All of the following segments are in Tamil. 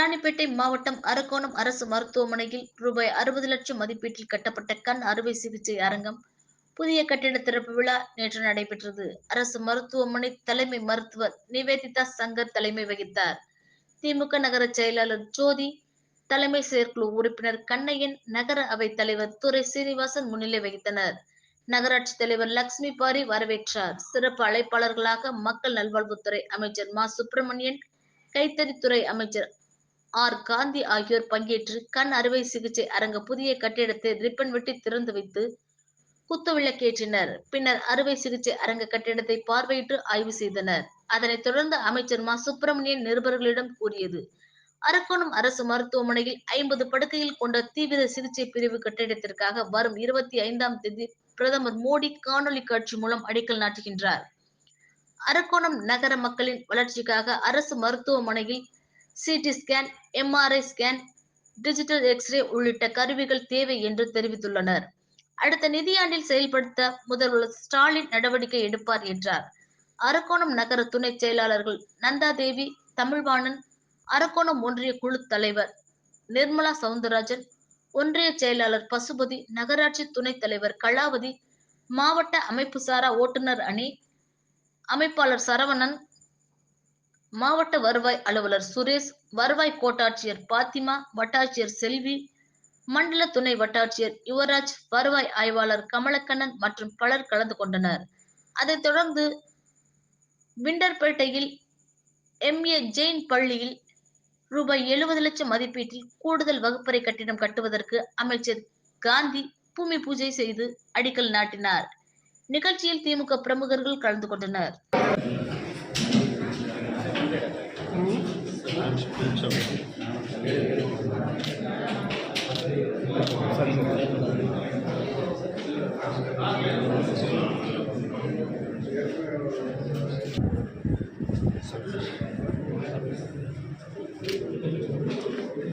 ராணிப்பேட்டை மாவட்டம் அரக்கோணம் அரசு மருத்துவமனையில் ரூபாய் அறுபது லட்சம் மதிப்பீட்டில் கட்டப்பட்ட கண் அறுவை சிகிச்சை அரங்கம் புதிய கட்டிட திறப்பு விழா நேற்று நடைபெற்றது. அரசு மருத்துவமனை தலைமை மருத்துவர் நிவேதிதா சங்கர் தலைமை வகித்தார். திமுக நகர செயலாளர் ஜோதி தலைமை செயற்குழு உறுப்பினர் கண்ணையன் நகர அவைத் தலைவர் துரை சீனிவாசன் முன்னிலை வகித்தனர். நகராட்சி தலைவர் லக்ஷ்மி பாரி வரவேற்றார். சிறப்பு அழைப்பாளர்களாக மக்கள் நல்வாழ்வுத்துறை அமைச்சர் மா. சுப்பிரமணியன் கைத்தறித்துறை அமைச்சர் ஆர். காந்தி ஆகியோர் பங்கேற்று கண் அறுவை சிகிச்சை அரங்க புதிய கட்டிடத்தை ரிப்பன் வெட்டி திறந்து வைத்து குத்துவிளக்கேற்றினர் பின்னர் அறுவை சிகிச்சை அரங்க கட்டிடத்தை பார்வையிட்டு ஆய்வு செய்தனர். அதனைத் தொடர்ந்து அமைச்சர் மா. சுப்பிரமணியன் நிருபர்களிடம் கூறியது அரக்கோணம் அரசு மருத்துவமனையில் ஐம்பது படுக்கையில் கொண்ட தீவிர சிகிச்சை பிரிவு கட்டிடத்திற்காக வரும் இருபத்தி ஐந்தாம் தேதி பிரதமர் மோடி காணொலி காட்சி மூலம் அடிக்கல் நாட்டுகின்றார். அரக்கோணம் நகர மக்களின் வளர்ச்சிக்காக அரசு மருத்துவமனையில் CT scan MRI scan digital x-ray உள்ளிட்ட கருவிகள் தேவை என்று தெரிவித்துள்ளனர். அடுத்த நிதியாண்டில் செயல்படுத்த முதல்வர் ஸ்டாலின் நடவடிக்கை எடுப்பார் என்றார். அரக்கோணம் நகர துணை செயலாளர்கள் நந்தாதேவி தமிழ்வாணன் அரக்கோணம் ஒன்றிய குழு தலைவர் நிர்மலா சவுந்தரராஜன் ஒன்றிய செயலாளர் பசுபதி நகராட்சி துணைத் தலைவர் கலாவதி மாவட்ட அமைப்பு சாரா ஓட்டுநர் அணி அமைப்பாளர் சரவணன் மாவட்ட வருவாய் அலுவலர் சுரேஷ் வருவாய் கோட்டாட்சியர் பாத்திமா வட்டாட்சியர் செல்வி மண்டல துணை வட்டாட்சியர் யுவராஜ் வருவாய் ஆய்வாளர் கமலக்கண்ணன் மற்றும் பலர் கலந்து கொண்டனர். அதைத் தொடர்ந்து விண்டர்பேட்டையில் எம்ஏ ஜெயின் பள்ளியில் ரூபாய் எழுபது லட்சம் மதிப்பீட்டில் கூடுதல் வகுப்பறை கட்டிடம் கட்டுவதற்கு அமைச்சர் காந்தி பூமி பூஜை செய்து அடிக்கல் நாட்டினார். நிகழ்ச்சியில் திமுக பிரமுகர்கள் கலந்து கொண்டனர்.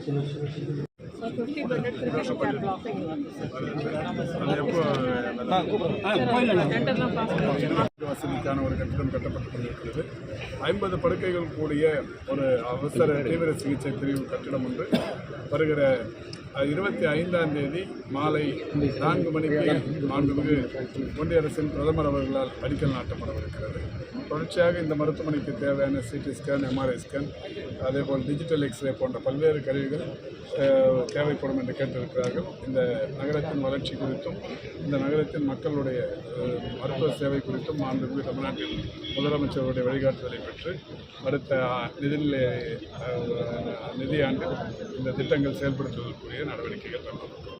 Gracias. வசதிக்கான ஒரு கட்டிடம் கட்டப்பட்டு கொண்டிருக்கிறது ஐம்பது படுக்கைகள் கூடிய ஒரு அவசர தீவிர சிகிச்சை பிரிவு கட்டிடம் ஒன்று. வருகிற இருபத்தி ஐந்தாம் தேதி மாலை நான்கு மணிக்கு மாண்புமிகு ஒன்றிய அரசின் பிரதமர் அவர்களால் அடிக்கல் நாட்டப்படவிருக்கிறது. தொடர்ச்சியாக இந்த மருத்துவமனைக்கு தேவையான சிடி ஸ்கேன் எம்ஆர்ஐ ஸ்கேன் அதேபோல் டிஜிட்டல் எக்ஸ்ரே போன்ற பல்வேறு கருவிகள் தேவைப்படும் என்று கேட்டிருக்கிறார்கள். இந்த நகரத்தின் வளர்ச்சி குறித்தும் இந்த நகரத்தின் மக்களுடைய மருத்துவ சேவை குறித்தும் மாண்புமிகு தமிழ்நாட்டில் முதலமைச்சருடைய வழிகாட்டுதலை பெற்று அடுத்த நிதிநிலை நிதியாண்டில் இந்த திட்டங்கள் செயல்படுத்துவதற்குரிய நடவடிக்கைகள் தொடரும்